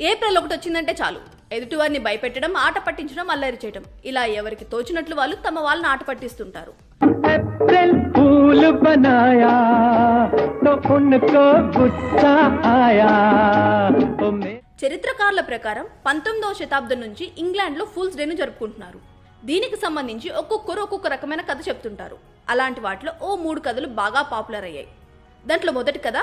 April ఒకటి వచ్చిందంటే చాలు. ఎదుటివారిని భయపెట్టడం ఆట పట్టించడం అల్లరి చేయడం ఇలా ఎవరికి తోచినట్లు వాళ్ళు తమ వాళ్ళని ఆట పట్టిస్తుంటారు. చరిత్రకారుల ప్రకారం పంతొమ్మిదవ శతాబ్దం నుంచి ఇంగ్లాండ్లో ఫుల్స్ డేను జరుపుకుంటున్నారు. దీనికి సంబంధించి ఒక్కొక్కరు ఒక్కొక్క రకమైన కథ చెప్తుంటారు. అలాంటి వాటిలో ఓ మూడు కథలు బాగా పాపులర్ అయ్యాయి. దాంట్లో మొదటి కథ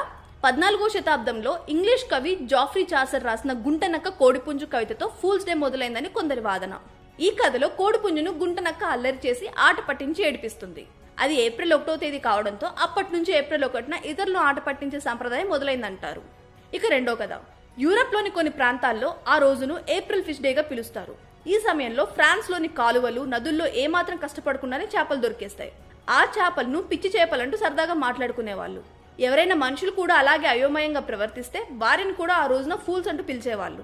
పద్నాలుగో శతాబ్దంలో ఇంగ్లీష్ కవి జాఫ్రీ చాసర్ రాసిన గుంటనక్క కోడిపుంజు కవితతో ఫూల్స్ డే మొదలైందని కొందరి వాదన. ఈ కథలో కోడిపుంజును గుంటనక్క అల్లరి చేసి ఆట పట్టించి ఏడిపిస్తుంది. అది ఏప్రిల్ ఒకటో తేదీ కావడంతో అప్పటి నుంచి ఏప్రిల్ ఒకటిన ఇతరులు ఆట పట్టించే సంప్రదాయం మొదలైందంటారు. ఇక రెండో కథ. యూరప్లోని కొన్ని ప్రాంతాల్లో ఆ రోజును ఏప్రిల్ ఫిష్ డేగా పిలుస్తారు. ఈ సమయంలో ఫ్రాన్స్లోని కాలువలు నదుల్లో ఏమాత్రం కష్టపడకుండానే చేపలు దొరికేస్తాయి. ఆ చేపలను పిచ్చి చేపలంటూ సరదాగా మాట్లాడుకునేవాళ్ళు. ఎవరైనా మనుషులు కూడా అలాగే అయోమయంగా ప్రవర్తిస్తే వారిని కూడా ఆ రోజున ఫూల్స్ అంటూ పిలిచేవాళ్ళు.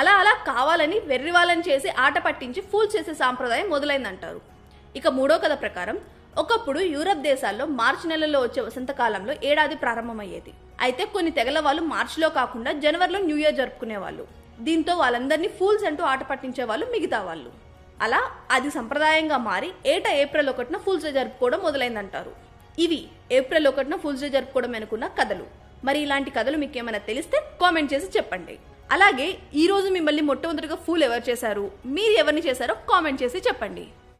అలా అలా కావాలని వెర్రివాళ్ళని చేసి ఆట పట్టించి ఫూల్స్ చేసే సాంప్రదాయం మొదలైందంటారు. ఇక మూడో కథ ప్రకారం ఒకప్పుడు యూరప్ దేశాల్లో మార్చి నెలలో వచ్చే వసంతకాలంలో ఏడాది ప్రారంభమయ్యేది. అయితే కొన్ని తెగల వాళ్ళు మార్చిలో కాకుండా జనవరిలో న్యూ ఇయర్ జరుపుకునేవాళ్ళు. దీంతో వాళ్ళందరినీ ఫూల్స్ అంటూ ఆట పట్టించే వాళ్ళు మిగతా వాళ్ళు. అలా అది సంప్రదాయంగా మారి ఏటా ఏప్రిల్ ఒకటిన ఫూల్స్ జరుపుకోవడం మొదలైందంటారు. ఇవి ఏప్రిల్ ఒకటిన ఫుల్ డే జరుపుకోవడం అనుకున్న కథలు. మరి ఇలాంటి కథలు మీకు ఏమైనా తెలిస్తే కామెంట్ చేసి చెప్పండి. అలాగే ఈ రోజు మిమ్మల్ని మొట్టమొదటిగా ఫూల్ ఎవరు చేశారు? మీరు ఎవరిని చేశారో కామెంట్ చేసి చెప్పండి.